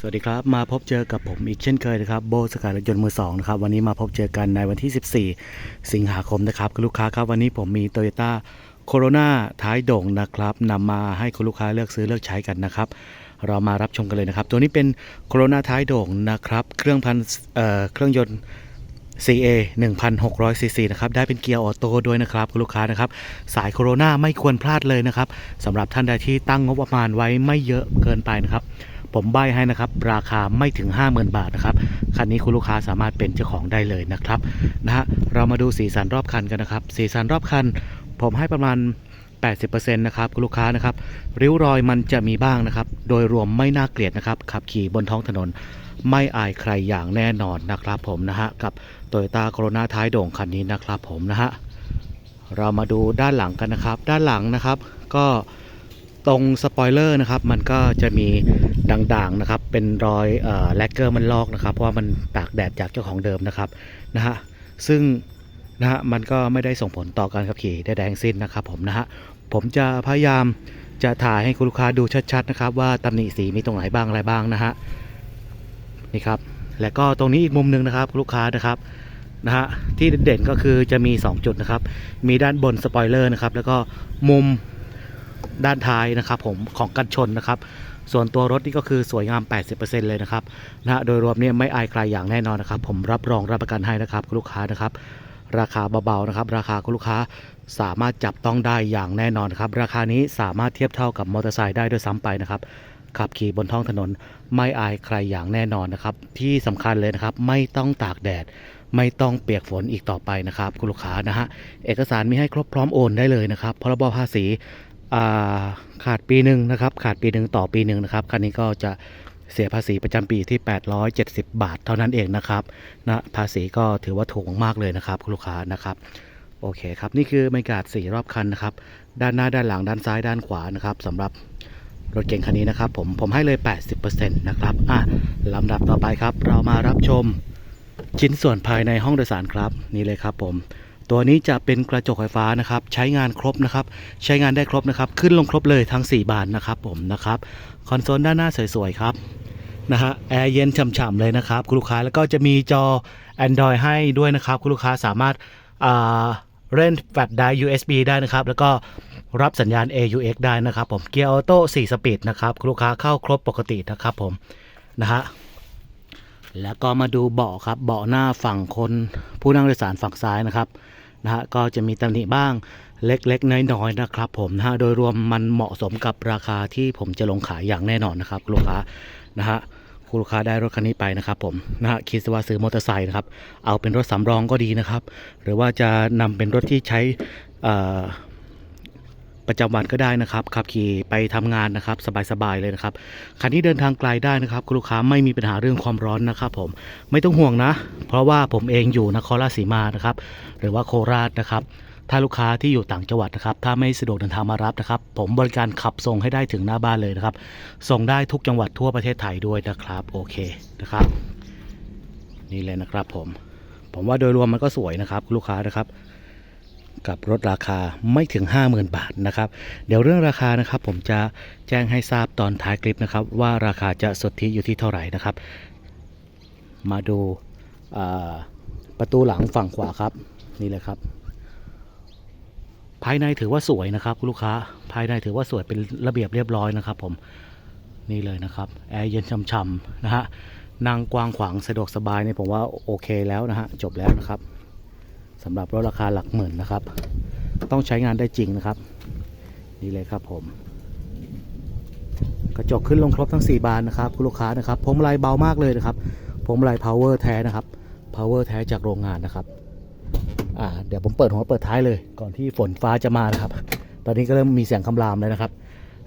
สวัสดีครับ มาพบเจอกับผมอีกเช่นเคยนะครับโบสกายรถยนต์มือสองนะครับวันนี้มาพบเจอกันในวันที่ 14 สิงหาคมนะครับคุณลูกค้าครับวันนี้ผมมี Toyota c o r o n a ท้ายโด่งนะครับนำมาให้คุณลูกค้าเลือกซื้อเลือกใช้กันนะครับ เรามารับชมกันเลยนะครับ ตัวนี้เป็น c o r o n a ท้ายโด่งนะครับ เครื่องพันเอ่อเครื่องยนต์ CA 1,600 cc นะครับ ได้เป็นเกียร์ออโต้ด้วยนะครับ คุณลูกค้านะครับ สายโคโรนาไม่ควรพลาดเลยนะครับสำหรับท่านใดที่ตั้งงบประมาณไว้ไม่เยอะเกินไปนะครับ ผมใบให้นะครับ ราคาไม่ถึง 50,000 บาทนะครับ คันนี้คุณลูกค้าสามารถเป็นเจ้าของได้เลยนะครับนะฮะเรามาดูสีสันรอบคันกันนะครับ สีสันรอบคัน ผมให้ประมาณ 80%นะครับคุณลูกค้านะครับ ริ้วรอยมันจะมีบ้างนะครับ โดยรวมไม่น่าเกลียดนะครับ ขับขี่บนท้องถนนไม่อายใครอย่างแน่นอนนะครับผมนะฮะกับโตโยต้าโคโรนาท้ายโด่งคันนี้นะครับผมนะฮะเรามาดูด้านหลังกันนะครับ ด้านหลังนะครับ ก็ ตรงสปอยเลอร์นะครับ มันก็จะมีด่างๆนะครับ เป็นรอยเอ่อแลกเกอร์มันลอกนะครับ เพราะว่ามันตากแดดจากเจ้าของเดิมนะครับนะฮะซึ่งนะฮะมันก็ไม่ได้ส่งผลต่อการขับขี่ใดๆทั้งสิ้นนะครับ ผมนะฮะผมจะพยายามจะถ่ายให้คุณลูกค้าดูชัดๆนะครับ ว่าตำหนิสีมีตรงไหนบ้างอะไรบ้างนะฮะนี่ครับและก็ตรงนี้อีกมุมหนึ่งนะครับลูกค้านะครับนะฮะที่เด่นก็คือจะมี 2 จุดนะครับ มีด้านบนสปอยเลอร์นะครับ แล้วก็มุม ด้านท้ายนะครับผมของกันชนนะครับ ส่วนตัวรถนี่ก็คือสวยงาม 80%เลยนะครับนะฮะโดยรวมเนี่ยไม่อายใครอย่างแน่นอนนะครับ ผมรับรองรับประกันให้นะครับคุณลูกค้านะครับ ราคาเบาๆนะครับ ราคาคุณลูกค้าสามารถจับต้องได้อย่างแน่นอนครับ ราคานี้สามารถเทียบเท่ากับมอเตอร์ไซค์ได้ด้วยซ้ำไปนะครับขับขี่บนท้องถนนไม่อายใครอย่างแน่นอนนะครับ ที่สำคัญเลยนะครับ ไม่ต้องตากแดด ไม่ต้องเปียกฝนอีกต่อไปนะครับ คุณลูกค้านะฮะเอกสารมีให้ครบพร้อมโอนได้เลยนะครับพรบภาษี ขาดปีหนึ่งนะครับ ขาดปีหนึ่งต่อปีหนึ่งนะครับ คันนี้ก็จะเสียภาษีประจำปีที่ 870 บาทเท่านั้นเองนะครับนะภาษีก็ถือว่าถูกมากๆเลยนะครับคุณลูกค้านะครับ โอเคครับ นี่คือบรรยากาศสี่รอบคันนะครับ ด้านหน้าด้านหลังด้านซ้ายด้านขวานะครับสำหรับรถเก่งคันนี้นะครับผมผมให้เลย 80%นะครับอะลำดับต่อไปครับ เรามารับชมชิ้นส่วนภายในห้องโดยสารครับ นี่เลยครับผม ตัวนี้จะเป็นกระจกไฟฟ้านะครับ ใช้งานครบนะครับ ใช้งานได้ครบนะครับ ขึ้นลงครบเลยทั้ง 4 บานนะครับผมนะครับคอนโซลด้านหน้าสวยๆครับนะฮะแอร์เย็นฉ่ำๆเลยนะครับ คุณลูกค้าแล้วก็จะมีจอ Android ให้ด้วยนะครับ คุณลูกค้าสามารถอ่าเล่นแฟลชไดร์ USB ได้นะครับ แล้วก็รับสัญญาณ AUX ได้นะครับ ผมเกียร์ออโต้4สปีดนะครับ คุณลูกค้าเข้าครบปกตินะครับผมนะฮะแล้วก็มาดูเบาะครับเบาะหน้าฝั่งคนผู้นั่งโดยสารฝั่งซ้ายนะครับ นะฮะก็จะมีตำหนิบ้างเล็กๆ น้อยๆนะครับผมนะฮะโดยรวมมันเหมาะสมกับราคาที่ผมจะลงขายอย่างแน่นอนนะครับลูกค้านะฮะคุณลูกค้าได้รถคันนี้ไปนะครับผมนะฮะคิดว่าซื้อมอเตอร์ไซค์นะครับ เอาเป็นรถสำรองก็ดีนะครับ หรือว่าจะนำเป็นรถที่ใช้อ่อ ประจำวันก็ได้นะครับขับขี่ไปทำงานนะครับ สบายๆเลยนะครับคันนี้เดินทางไกลได้นะครับคุณลูกค้าไม่มีปัญหาเรื่องความร้อนนะครับ ผมไม่ต้องห่วงนะ เพราะว่าผมเองอยู่นครราชสีมานะครับ หรือว่าโคราชนะครับถ้าลูกค้าที่อยู่ต่างจังหวัดนะครับ ถ้าไม่สะดวกเดินทางมารับนะครับ ผมบริการขับส่งให้ได้ถึงหน้าบ้านเลยนะครับ ส่งได้ทุกจังหวัดทั่วประเทศไทยด้วยนะครับ โอเคนะครับ นี่เลยนะครับผม ผมว่าโดยรวมมันก็สวยนะครับ ลูกค้านะครับ กับรถราคาไม่ถึง 50,000 บาทนะครับ เดี๋ยวเรื่องราคานะครับผมจะแจ้งให้ทราบตอนท้ายคลิปนะครับ ว่าราคาจะสดที่อยู่ที่เท่าไหร่นะครับ มาดูาประตูหลังฝั่งขวาครับนี่เลยครับ ภายในถือว่าสวยนะครับคุณลูกค้าภายในถือว่าสวยเป็นระเบียบเรียบร้อยนะครับ ผมนี่เลยนะครับแอร์เย็นช่ำๆนะฮะนั่งกว้างขวางสะดวกสบายเนี่ยผมว่าโอเคแล้วนะฮะจบแล้วนะครับ สำหรับรถราคาหลักหมื่นนะครับ ต้องใช้งานได้จริงนะครับ นี่เลยครับผม กระจกขึ้นลงครบทั้ง 4 บานนะครับคุณลูกค้านะครับพวงมาลัยเบามากเลยนะครับพวงมาลัย power แท้นะครับ power แท้จากโรงงานนะครับอ่าเดี๋ยวผมเปิดหัวเปิดท้ายเลย ก่อนที่ฝนฟ้าจะมานะครับ ตอนนี้ก็เริ่มมีเสียงคำรามแล้วนะครับ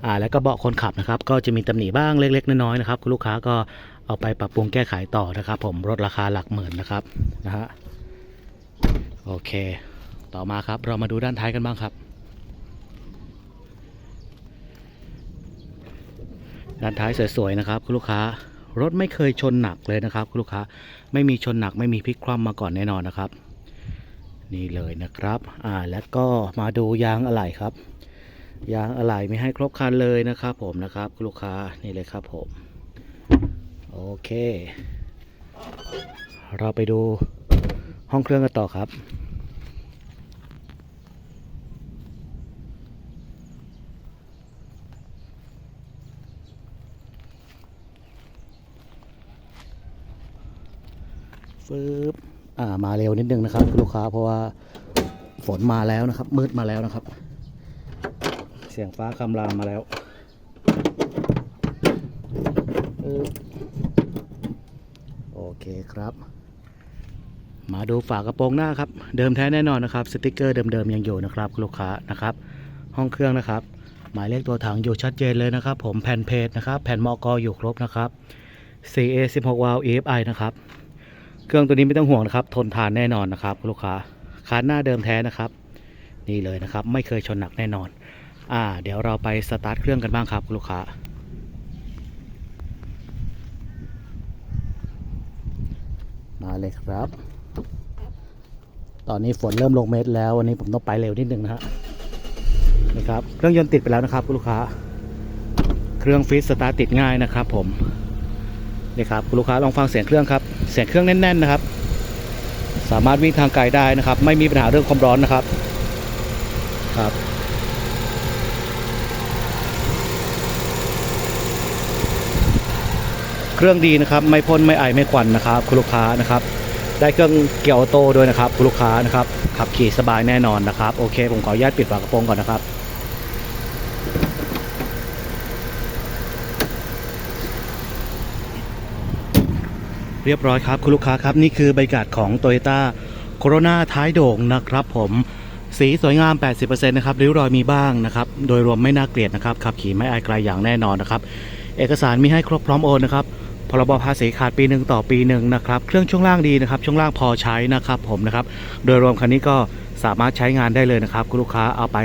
อ่าแล้วก็เบาะคนขับนะครับ ก็จะมีตำหนิบ้างเล็ก ๆ น้อยๆนะครับ คุณลูกค้าก็เอาไปปรับปรุงแก้ไขต่อนะครับ ผมรถราคาหลักหมื่นนะครับนะฮะ โอเค ต่อมาครับเรามาดูด้านท้ายกันบ้างครับ ด้านท้ายสวยๆนะครับคุณลูกค้ารถไม่เคยชนหนักเลยนะครับคุณลูกค้าไม่มีชนหนักไม่มีพลิกคว่ำมาก่อนแน่นอนนะครับ นี่เลยนะครับอ่าแล้วก็มาดูยางอะไหล่ครับยางอะไหล่ไมีให้ครบคันเลยนะครับผมนะครับคุณลูกค้านี่เลยครับผมโอเค เราไปดูห้องเครื่องกันต่อครับ ฟืบอ่ามาเร็วนิดนึงนะครับคุณลูกค้าเพราะว่าฝนมาแล้วนะครับ มืดมาแล้วนะครับ เสียงฟ้าคำรามมาแล้วโอเคครับ มาดูฝากระโปรงหน้าครับ เดิมแท้แน่นอนนะครับ สติกเกอร์เดิมๆยังอยู่นะครับคุณลูกค้านะครับ ห้องเครื่องนะครับ หมายเลขตัวถังอยู่ชัดเจนเลยนะครับ ผมแผ่นเพจนะครับ แผ่นมอกอยู่ครบนะครับ CA 16 valve EFI นะครับ เครื่องตัวนี้ไม่ต้องห่วงนะครับ ทนทานแน่นอนนะครับ ลูกค้าคานหน้าเดิมแท้นะครับ นี่เลยนะครับ ไม่เคยชนหนักแน่นอน อ่า เดี๋ยวเราไปสตาร์ทเครื่องกันบ้างครับลูกค้ามาเลยครับ ตอนนี้ฝนเริ่มลงเม็ดแล้ววันนี้ผมต้องไปเร็วนิดนึงนะฮะนี่ครับ เครื่องยนต์ติดไปแล้วนะครับลูกค้า เครื่องฟิตสตาร์ทติดง่ายนะครับผม นี่ครับคุณลูกค้าลองฟังเสียงเครื่องครับ เสียงเครื่องแน่นๆนะครับ สามารถวิ่งทางไกลได้นะครับ ไม่มีปัญหาเรื่องความร้อนนะครับครับเครื่องดีนะครับไม่พ่นไม่ไอไม่ควันนะครับคุณลูกค้านะครับ ได้เครื่องเกียร์ออโต้ด้วยนะครับคุณลูกค้านะครับขับขี่สบายแน่นอนนะครับโอเค ผมขออนุญาตปิดฝากระโปรงก่อนนะครับ เรียบร้อยครับ คุณลูกค้าครับ นี่คือบรรยากาศของ Toyota Corona ท้ายโด่งนะครับผมสีสวยงาม 80%นะครับริ้วรอยมีบ้างนะครับ โดยรวมไม่น่าเกลียดนะครับขับขี่ไม่อายไกลอย่างแน่นอนนะครับ เอกสารมีให้ครบพร้อมโอนนะครับพรบภาษีขาดปีหนึ่งต่อปีหนึ่งนะครับ เครื่องช่วงล่างดีนะครับ ช่วงล่างพอใช้นะครับผมนะครับ โดยรวมคันนี้ก็สามารถใช้งานได้เลยนะครับ คุณลูกค้าเอาไป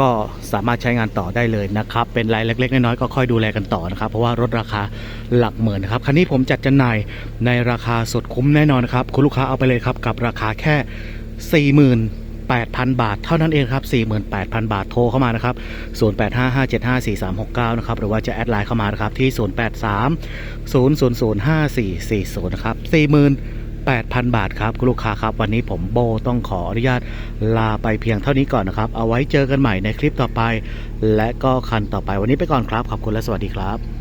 ก็สามารถใช้งานต่อได้เลยนะครับ เป็นรายเล็กๆ น้อยๆก็ค่อยดูแลกันต่อนะครับ เพราะว่ารถราคาหลักหมื่นนะครับคันนี้ผมจัดจำหน่ายในราคาสุดคุ้มแน่นอนนครับคุณลูกค้าเอาไปเลยครับกับราคาแค่48,000 บาทเท่านั้นเองครับ 48,000 บาทโทรเข้ามานะครับ 0855754369 นะครับ หรือว่าจะแอดไลน์เข้ามานะครับ ที่ 0830005440 นะครับ 48,000 บาทครับคุณลูกค้าครับ วันนี้ผมโบต้องขออนุญาตลาไปเพียงเท่านี้ก่อนนะครับ เอาไว้เจอกันใหม่ในคลิปต่อไป และก็คันต่อไปวันนี้ไปก่อนครับ ขอบคุณและสวัสดีครับ